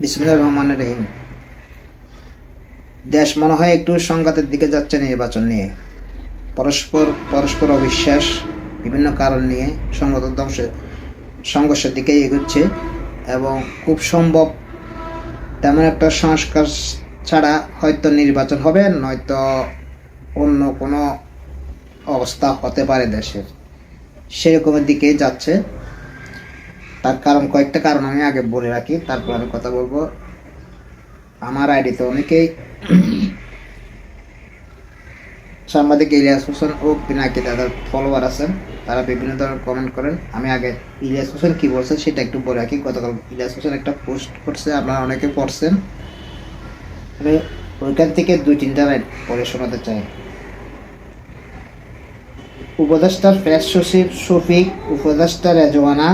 বিসমুল্লাহ রহমান রহিম। দেশ মনে হয় একটু সংঘাতের দিকে যাচ্ছে নির্বাচন নিয়ে। পরস্পর পরস্পর অবিশ্বাস, বিভিন্ন কারণ নিয়ে সংগত ধ্বংস, সংঘর্ষের দিকে এগুচ্ছে এবং খুব সম্ভব তেমন একটা সংস্কার ছাড়া হয়তো নির্বাচন হবে, নয়তো অন্য কোনো অবস্থা হতে পারে দেশের। সেরকমের দিকে যাচ্ছে তার কারণ, কয়েকটা কারণ আমি আগে বলে রাখি, তারপর আমি কথা বলব। আমার আইডিতে অনেকেই। সাংবাদিক ইলিয়াস হোসেন ও পিনাকি দাদার ফলোয়ার আছেন তারা বিভিন্ন ধরনের কমেন্ট করেন। আমি আগে ইলিয়াস হোসেন কি বলছেন সেটা একটু বলে রাখি। গতকাল ইলিয়াস হোসেন একটা পোস্ট করছে, আপনারা অনেকে পড়ছেন। আমি ওইখান থেকে দুই তিনটা লাইন পড়ে শোনাতে চাই। উপদেষ্টার প্রেস সচিব শফিক, উপদেষ্টা রেজওয়ানা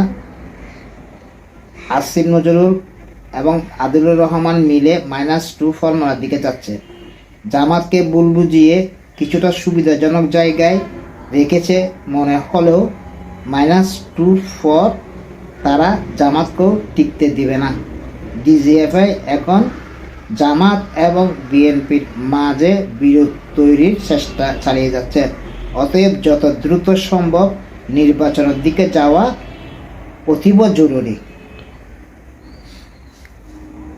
আসিফ নজরুল এবং আদিলুর রহমান মিলে মাইনাস টু ফর্মুলার দিকে যাচ্ছে। জামাতকে ভুল বুঝিয়ে কিছুটা সুবিধাজনক জায়গায় রেখেছে মনে হলেও মাইনাস টু ফর তারা জামাতকেও টিকতে দিবে না। ডিজিএফআই এখন জামাত এবং বিএনপির মাঝে বিরোধ তৈরির চেষ্টা চালিয়ে যাচ্ছে। অতএব যত দ্রুত সম্ভব নির্বাচনের দিকে যাওয়া অতীব জরুরি।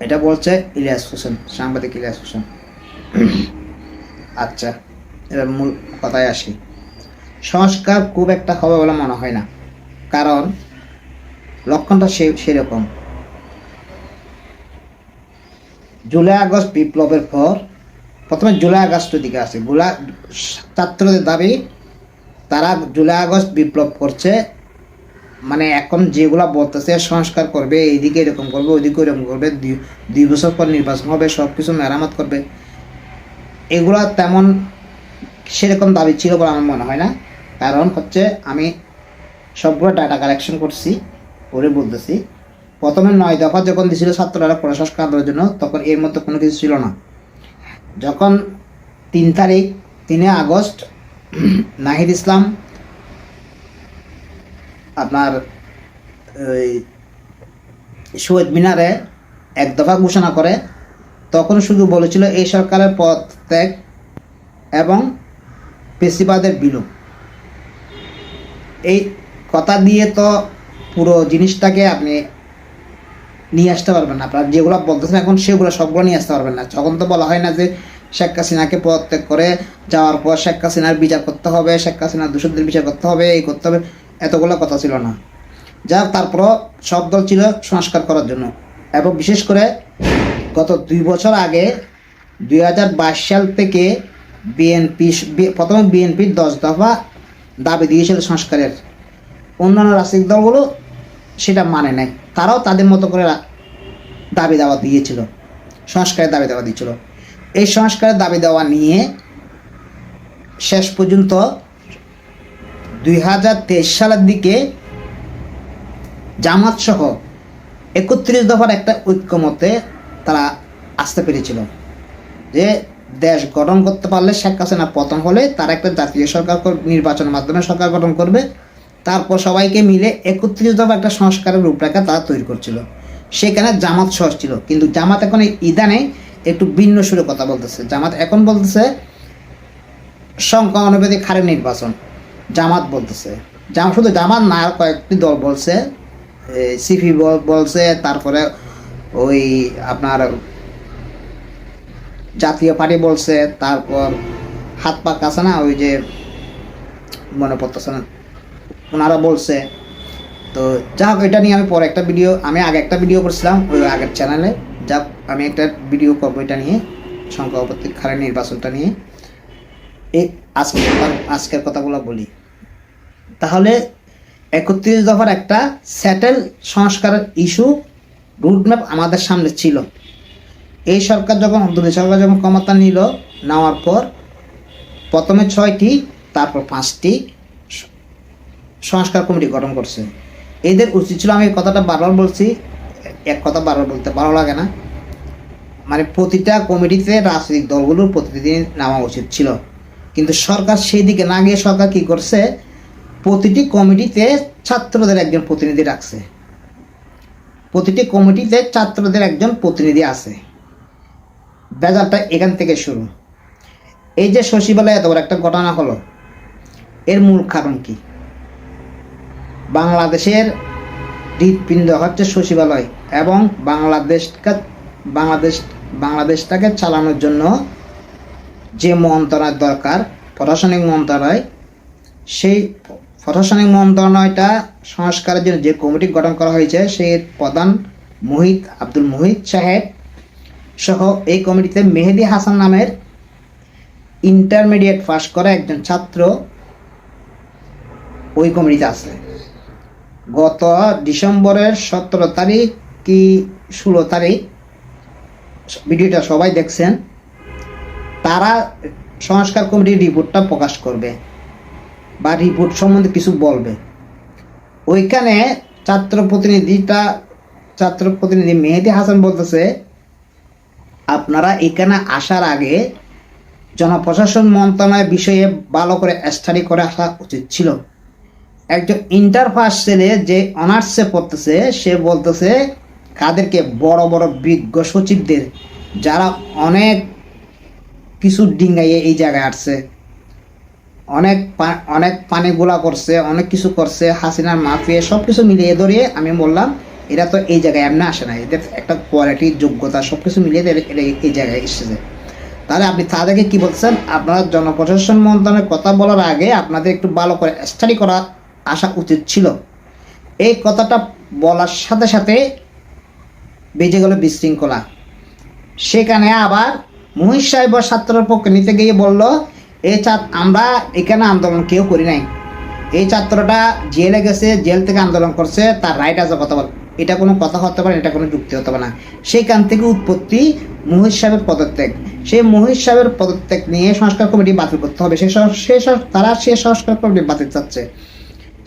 এটা বলছে ইলিয়াস হোসেন, সাংবাদিক ইলিয়াস হোসেন। আচ্ছা এবার মূল কথায় আসি। সংস্কার খুব একটা হবে বলে মনে হয় না, কারণ লক্ষণটা সে, সেরকম। জুলাই আগস্ট বিপ্লবের পর, প্রথমে জুলাই আগস্টের দিকে আসে। জুলাই ছাত্রদের দাবি, তারা জুলাই আগস্ট বিপ্লব করছে মানে এখন যেগুলা বলতেছে সংস্কার করবে, এইদিকে এরকম করবে, ওইদিকে এরকম করবে, দুই- বছর পর নির্বাচন হবে সব কিছু মেরামত করবে। এগুলা তেমন সেরকম দাবি ছিল বলে আমার মনে হয় না। কারণ হচ্ছে আমি সবগুলো ডাটা কালেকশন করছি, করে বলতেছি। প্রথমে নয় দফা যখন দিছিল ছাত্ররা প্রশাসন আন্দোলনের জন্য, তখন এর মধ্যে কোনো কিছু ছিল না। যখন তিন তারিখ, তিনে আগস্ট নাহিদ ইসলাম আপনার ওই শহীদ মিনারে এক দফা ঘোষণা করে, তখন শুধু বলেছিল এই সরকারের পদ ত্যাগ এবং পেশিবাদের বিলোপ। এই কথা দিয়ে তো পুরো জিনিসটাকে আপনি নিয়ে আসতে পারবেন না। আপনার যেগুলো বলতেছেন এখন সেগুলো সবগুলো নিয়ে আসতে পারবেন না। তখন তো বলা হয় না যে শেখ হাসিনাকে পদত্যাগ করে যাওয়ার পর শেখ হাসিনার বিচার করতে হবে, শেখ হাসিনার দূষণদের বিচার করতে হবে, এই করতে হবে, এতগুলো কথা ছিল না। যা তারপরও সব দল ছিল সংস্কার করার জন্য। এবং বিশেষ করে গত দুই বছর আগে, দুই হাজার বাইশ সাল থেকে বিএনপি প্রথমে বিএনপির দশ দফা দাবি দিয়েছিল সংস্কারের। অন্যান্য রাজনৈতিক দলগুলো সেটা মানে নাই। তারাও তাদের মতো করে দাবি দাওয়া দিয়েছিল। সংস্কারের দাবি দেওয়া দিয়েছিল। এই সংস্কারের দাবি দেওয়া নিয়ে শেষ পর্যন্ত দুই হাজার তেইশ সালের দিকে জামাত সহ একত্রিশ দফার একটা ঐক্যমতে তারা আসতে পেরেছিল যে দেশ গঠন করতে পারলে শেখ হাসিনা পতন হলে তারা একটা জাতীয় সরকার নির্বাচনের মাধ্যমে সরকার গঠন করবে। তারপর সবাইকে মিলে একত্রিশ দফা একটা সংস্কারের রূপরেখা তারা তৈরি করছিল। সেখানে জামাত সহ ছিল। কিন্তু জামাত এখন ইদানে একটু ভিন্ন সুরে কথা বলতেছে। জামাত এখন বলতেছে সংখ্যা অনুপাতিক হারে নির্বাচন, জামাত বলতেছে। জাম শুধু জামাত না, আর কয়েকটি দল বলছে সিপি বলছে, তারপরে ওই আপনার জাতীয় পার্টি বলছে, তারপর হাত পাক আছে না, ওই যে মনে পড়তেছে না, ওনারা বলছে। তো যা হোক, এটা নিয়ে আমি পরে একটা ভিডিও আমি আগে একটা ভিডিও করছিলাম, ওই আগের চ্যানেলে যা আমি একটা ভিডিও করব এটা নিয়ে, সংখ্যা উপত্যক হারে নির্বাচনটা নিয়ে। এই আজকের আজকের কথাগুলো বলি। তাহলে, একত্রিশ দফার একটা স্যাটেল সংস্কারের ইস্যু রুটম্যাপ আমাদের সামনে ছিল। এই সরকার যখন অন্তর্বর্তী সরকার যখন ক্ষমতা নিল, নেওয়ার পর প্রথমে ছয়টি, তারপর পাঁচটি সংস্কার কমিটি গঠন করছে। এদের উচিত ছিল, আমি কথাটা বারবার বলছি এক কথা বারবার বলতে ভালো লাগে না। মানে প্রতিটা কমিটিতে রাজনৈতিক দলগুলোর প্রতিনিধি নেওয়া উচিত ছিল। কিন্তু সরকার সেই দিকে না গিয়ে সরকার কী করছে? প্রতিটি কমিটিতে ছাত্রদের একজন প্রতিনিধি রাখছে। প্রতিটি কমিটিতে ছাত্রদের একজন প্রতিনিধি আছে। বেজারটা এখান থেকে শুরু। এই যে সচিবালয়ে এত বড় একটা ঘটনা হলো, এর মূল কারণ কি? বাংলাদেশের হৃৎপিণ্ড হচ্ছে সচিবালয়। এবং বাংলাদেশকে বাংলাদেশ, বাংলাদেশটাকে চালানোর জন্য যে মন্ত্রণালয় দরকার, প্রশাসনিক মন্ত্রণালয়, সেই প্রশাসনিক মন্ত্রণালয়টা সংস্কারের জন্য যে কমিটি গঠন করা হয়েছে, সেই প্রধান মোহিত আব্দুল মোহিত সাহেব সহ এই কমিটিতে মেহেদি হাসান নামের ইন্টারমিডিয়েট পাস করা একজন ছাত্র ওই কমিটিতে আছে। গত ডিসেম্বরের সতেরো তারিখ কি ষোলো তারিখ? ভিডিওটা সবাই দেখছেন। তারা সংস্কার কমিটির রিপোর্টটা প্রকাশ করবে বা রিপোর্ট সম্বন্ধে কিছু বলবে। ওইখানে ছাত্র প্রতিনিধিটা ছাত্র প্রতিনিধি মেহেদি হাসান বলতেছে, আপনারা এখানে আসার আগে জনপ্রশাসন মন্ত্রণালয় বিষয়ে ভালো করে স্টাডি করে আসা উচিত ছিল। একজন ইন্টার ছেলে যে অনার্সে পড়তেছে, সে বলতেছে কাদেরকে বড় বড় বিজ্ঞ সচিবদের, যারা অনেক কিছু ডিঙ্গাইয়ে এই জায়গায় আসছে। অনেক অনেক পানি গোলা করছে, অনেক কিছু করছে, হাসিনার মাফিয়া সব কিছু মিলিয়ে ধরিয়ে আমি বললাম, এরা তো এই জায়গায় এমনি আসে না এদের একটা কোয়ালিটি যোগ্যতা সব কিছু মিলিয়ে এই জায়গায় এসেছে। তাহলে আপনি তাদেরকে কি বলছেন? আপনারা জনপ্রশাসন মন্ত্রণালয়ের কথা বলার আগে আপনাদের একটু ভালো করে স্টাডি করা আসা উচিত ছিল। এই কথাটা বলার সাথে সাথে বেজে গেল বিশৃঙ্খলা। সেখানে আবার মহিষ সাহেব ছাত্রের পক্ষে নিতে গিয়ে বলল এই ছাত্র আমরা এখানে আন্দোলন কেউ করি নাই। এই ছাত্রটা জেলে গেছে, জেল থেকে আন্দোলন করছে, তার রাইট আছে কথা বল। এটা কোনো কথা হতে পারে এটা কোনো যুক্তি হতে পারে না। সেইখান থেকে উৎপত্তি মহিষ সাহেবের পদত্যাগ। সেই মহিষ সাহেবের পদত্যাগ নিয়ে সংস্কার কমিটি বাতিল করতে হবে। সং- তারা সে সংস্কার কমিটি বাতিল চাচ্ছে।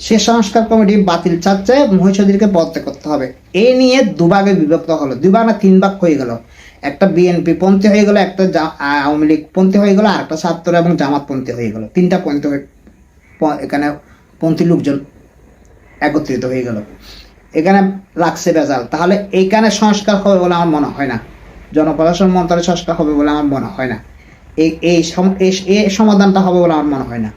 সে সংস্কার কমিটি বাতিল চাচ্ছে মহিষাদীরকে পদত্যাগ করতে হবে। এই নিয়ে দুভাগে বিভক্ত হলো। দুভাগ না তিন ভাগ হয়ে গেল। একটা বিএনপি পন্থী হয়ে গেল, একটা আওয়ামী লীগ পন্থী হয়ে গেল আর একটা ছাত্র এবং জামাত পন্থী হয়ে গেল। তিনটা পন্থী এখানে পন্থী লোকজন একত্রিত হয়ে গেল। এখানে লাগছে বেজাল তাহলে এইখানে সংস্কার হবে বলে আমার মনে হয় না। জনপ্রশাসন মন্ত্রণালয় সংস্কার হবে বলে আমার মনে হয় না। এই- এই সমাধানটা হবে বলে আমার মনে হয় না।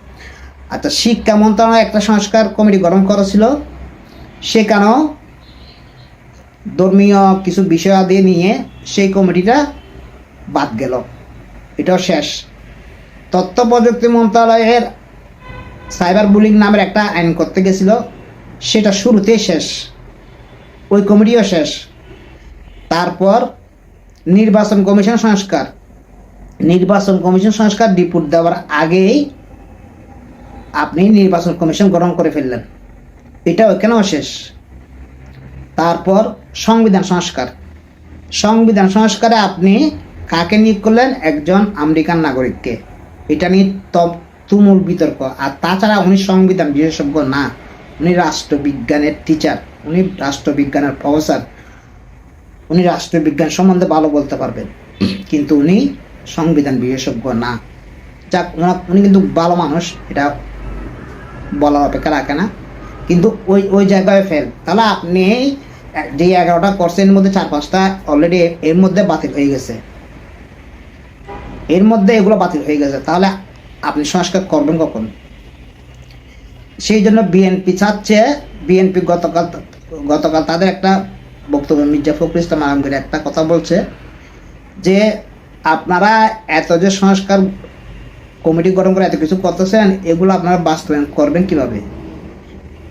আচ্ছা শিক্ষা মন্ত্রণালয় একটা সংস্কার কমিটি গঠন করেছিল। সেখানেও ধর্মীয় কিছু বিষয়াদি নিয়ে সেই কমিটিটা বাদ গেল। এটাও শেষ। তথ্য প্রযুক্তি মন্ত্রণালয়ের সাইবার বুলিং নামের একটা আইন করতে গেছিল। সেটা শুরুতেই শেষ। ওই কমিটিও শেষ। তারপর নির্বাচন কমিশন সংস্কার। নির্বাচন কমিশন সংস্কার রিপোর্ট দেওয়ার আগেই আপনি নির্বাচন কমিশন গঠন করে ফেললেন। এটা ওখানেও শেষ? তারপর সংবিধান সংস্কার। সংবিধান সংস্কারে আপনি কাকে নিয়োগ করলেন? একজন আমেরিকান নাগরিককে। এটা নিয়ে তুমুল বিতর্ক। আর তাছাড়া উনি সংবিধান বিশেষজ্ঞ না। উনি রাষ্ট্রবিজ্ঞানের টিচার উনি রাষ্ট্রবিজ্ঞানের প্রফেসর উনি রাষ্ট্রবিজ্ঞান সম্বন্ধে ভালো বলতে পারবেন। কিন্তু উনি সংবিধান বিশেষজ্ঞ না। যাক উনি কিন্তু ভালো মানুষ। এটা বলার অপেক্ষা রাখে না। কিন্তু ওই ওই জায়গায় ফেল। তাহলে আপনি যে এগারোটা কোর্সের মধ্যে চার পাঁচটা অলরেডি এর মধ্যে বাতিল হয়ে গেছে। এর মধ্যে এগুলো বাতিল হয়ে গেছে। তাহলে আপনি সংস্কার করবেন কখন? সেই জন্য বিএনপি চাচ্ছে, বিএনপি গতকাল গতকাল তাদের একটা বক্তব্য, মির্জা ফখরুল ইসলাম আলমগীর একটা কথা বলছে যে, আপনারা এত যে সংস্কার কমিটি গঠন করে এত কিছু করতেছেন, এগুলো আপনারা বাস্তবায়ন করবেন কীভাবে?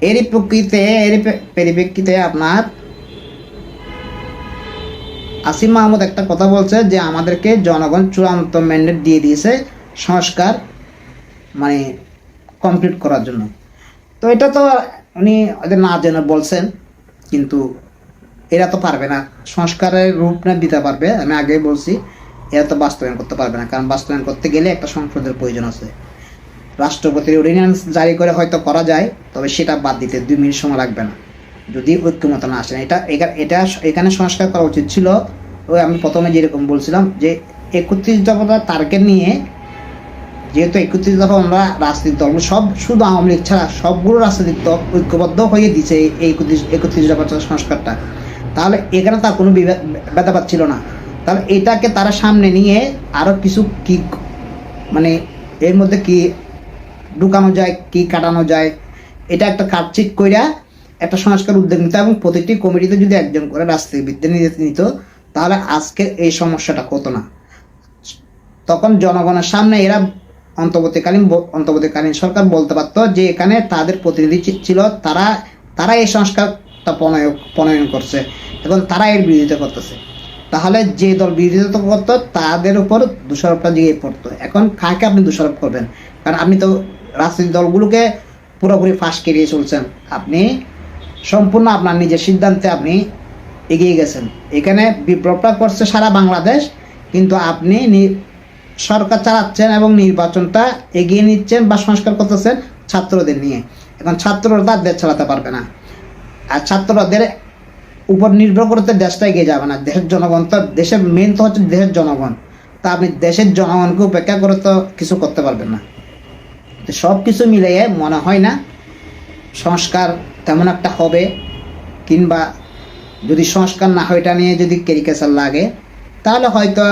এরই প্রকৃতিতে, এরই পে- পরিপ্রেক্ষিতে আপনার আসিম মাহমুদ একটা কথা বলছে যে, আমাদেরকে জনগণ চূড়ান্ত ম্যান্ডেট দিয়ে দিয়েছে সংস্কার মানে কমপ্লিট করার জন্য। তো এটা তো উনি না জেনে বলছেন, কিন্তু এরা তো পারবে না। সংস্কারের রূপ না দিতে পারবে, আমি আগেই বলছি। এরা তো বাস্তবায়ন করতে পারবে না, কারণ বাস্তবায়ন করতে গেলে একটা সংসদের প্রয়োজন আছে। রাষ্ট্রপতির অর্ডিন্যান্স জারি করে হয়তো করা যায়, তবে সেটা বাদ দিতে দুই মিনিট সময় লাগবে না। যদি ঐক্যমত না আসে, এটা এটা এখানে সংস্কার করা উচিত ছিল। ওই আমি প্রথমে যেরকম বলছিলাম যে, একত্রিশ দফা টার্গেট নিয়ে যেহেতু একত্রিশ দফা আমরা রাজনৈতিক দল, সব শুধু আওয়ামী লীগ ছাড়া সবগুলো রাজনৈতিক দল ঐক্যবদ্ধ হয়ে দিছে এই একত্রিশ একত্রিশ দফা সংস্কারটা। তাহলে এখানে তার কোনো বিভে- ভেদাভেদ ছিল না। তাহলে এটাকে তারা সামনে নিয়ে আরও কিছু কি মানে এর মধ্যে কি ঢুকানো যায়, কি কাটানো যায়, এটা একটা কাটচিট কইরা একটা সংস্কার উদ্যোগ নিত এবং প্রতিটি কমিটিতে যদি একজন করে রাজনীতিবিদদের নিয়ে নিত, তাহলে আজকে এই সমস্যাটা হতো না। তখন জনগণের সামনে এরা অন্তর্বর্তীকালীন অন্তর্বর্তীকালীন সরকার বলতে পারতো যে এখানে তাদের প্রতিনিধি ছিল, তারা তারা এই সংস্কারটা প্রণয়ন করছে এবং তারা এর বিরোধিতা করতেছে। তাহলে যে দল বিরোধিতা করতো, তাদের উপর দোষারোপটা দিয়ে পড়তো। এখন কাকে আপনি দোষারোপ করবেন? কারণ আপনি তো রাজনৈতিক দলগুলোকে পুরোপুরি ফাঁস কেরিয়ে চলছেন। আপনি সম্পূর্ণ আপনার নিজের সিদ্ধান্তে আপনি এগিয়ে গেছেন। এখানে বিপ্লবটা করছে সারা বাংলাদেশ, কিন্তু আপনি সরকার চালাচ্ছেন এবং নির্বাচনটা এগিয়ে নিচ্ছেন বা সংস্কার করতেছেন ছাত্রদের নিয়ে। এখন ছাত্ররা তার দেশ চালাতে পারবে না। আর ছাত্রদের উপর নির্ভর করতে দেশটা এগিয়ে যাবে না। দেশের জনগণ তো দেশের মেন তো হচ্ছে দেশের জনগণ। তা আপনি দেশের জনগণকে উপেক্ষা করে তো কিছু করতে পারবেন না। সব কিছু মিলিয়ে মনে হয় না সংস্কার তেমন একটা হবে, কিংবা যদি সংস্কার না হয় এটা নিয়ে যদি ক্যারিকেচার লাগে, তাহলে হয়তো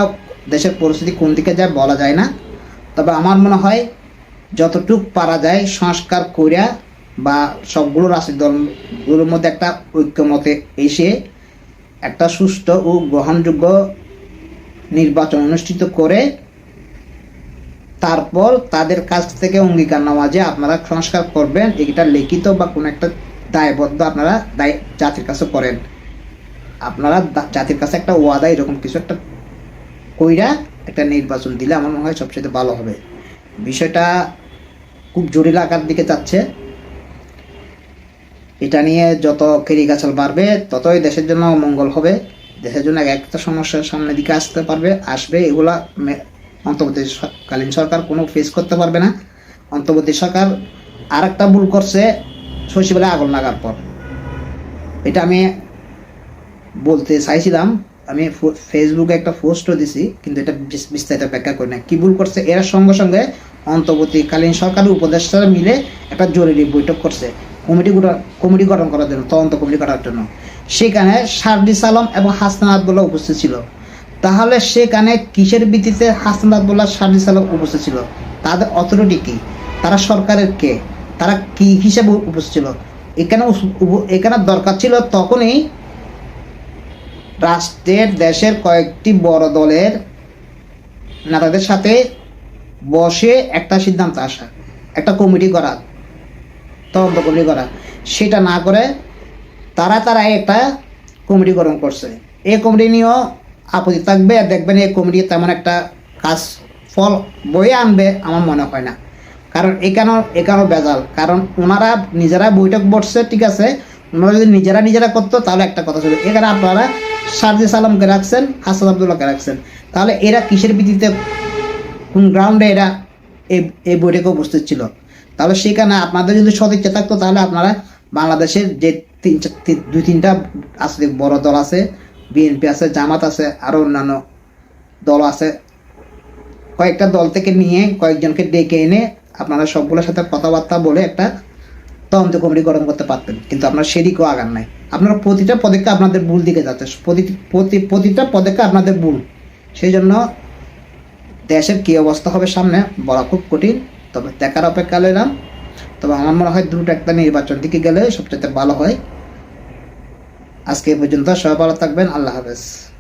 দেশের পরিস্থিতি কোন দিকে যায় বলা যায় না। তবে আমার মনে হয় যতটুক পারা যায় সংস্কার কইরা বা সবগুলো রাজনৈতিক দলগুলোর মধ্যে একটা ঐক্যমতে এসে একটা সুস্থ ও গ্রহণযোগ্য নির্বাচন অনুষ্ঠিত করে তারপর তাদের কাছ থেকে অঙ্গীকার নেওয়া যে আপনারা সংস্কার করবেন এটা লিখিত বা কোনো একটা দায়বদ্ধ আপনারা দায় জাতির কাছে করেন। আপনারা জাতির কাছে একটা ওয়াদা, এরকম কিছু একটা কইরা একটা নির্বাচন দিলে আমার মনে হয় সবচেয়ে ভালো হবে। বিষয়টা খুব জটিল আকার দিকে যাচ্ছে। এটা নিয়ে যত কেরিগাছাল বাড়বে, ততই দেশের জন্য মঙ্গল হবে। দেশের জন্য এক একটা সমস্যার সামনের দিকে আসতে পারবে, আসবে, এগুলা মে- অন্তর্বর্তীকালীন সরকার কোনো ফেস করতে পারবে না। অন্তর্বর্তী সরকার আর একটা ভুল করছে শৈশবেলা আগুন লাগার পর। এটা আমি বলতে চাইছিলাম, আমি ফেসবুকে একটা পোস্টও দিছি, কিন্তু এটা বিস্তারিত ব্যাখ্যা করি না কি ভুল করছে? এর সঙ্গে সঙ্গে অন্তর্বর্তীকালীন সরকারের উপদেষ্টারা মিলে একটা জরুরি বৈঠক করছে। কমিটি কমিটি গঠন করার জন্য, তদন্ত কমিটি করার জন্য। সেখানে সার্জিস আলম এবং হাসনাত আবদুল্লাহ উপস্থিত ছিল। তাহলে সেখানে কিসের ভিত্তিতে হাসনাত আবদুল্লাহ সার্জিস আলম উপস্থিত ছিল? তাদের অথরিটি কী? তারা সরকারের কে? তারা কি হিসেবে উপস্থিত ছিল? এখানে এখানে দরকার ছিল তখনই রাষ্ট্রের দেশের কয়েকটি বড় দলের নেতাদের সাথে বসে একটা সিদ্ধান্ত আসা, একটা কমিটি করা তদন্ত কমিটি করা সেটা না করে তারা তারা একটা কমিটি গঠন করছে। এই কমিটি নিয়েও আপত্তি থাকবে, আর দেখবেন এই কমিটি তেমন একটা কাজ, ফল বয়ে আনবে আমার মনে হয় না। কারণ এখানেও এখানেও বেজাল? কারণ ওনারা নিজেরা বৈঠক বসছে, ঠিক আছে? ওনারা যদি নিজেরা নিজেরা করতো, তাহলে একটা কথা ছিল। এখানে আপনারা সার্জিস আলমকে রাখছেন, হাসান আবদুল্লাহকে রাখছেন। তাহলে এরা কিসের ভিত্তিতে কোন গ্রাউন্ডে এরা এই বৈঠকে উপস্থিত ছিল? তাহলে সেখানে আপনাদের যদি সদিচ্ছা থাকতো, তাহলে আপনারা বাংলাদেশের যে তিন দুই তিনটা আছে, বড় দল আছে, বিএনপি আছে, জামাত আছে আরও অন্যান্য দল আছে। কয়েকটা দল থেকে নিয়ে কয়েকজনকে ডেকে এনে আপনারা সবগুলোর সাথে কথাবার্তা বলে একটা তদন্ত কমিটি গঠন করতে পারতেন। কিন্তু আপনার সেদিকেও আগান নাই। আপনারা প্রতিটা পদক্ষেপ আপনাদের ভুল দিকে যাচ্ছে। প্রতি- প্রতিটা পদক্ষেপ আপনাদের ভুল। সেই জন্য দেশের কী অবস্থা হবে সামনে বলা খুব কঠিন। তবে দেখার অপেক্ষা না তবে আমার মনে হয় দ্রুত একটা নির্বাচন দিকে গেলে সবচেয়ে ভালো হয়। আজকে এ পর্যন্ত সবাই ভালো থাকবেন, আল্লাহ হাফেজ।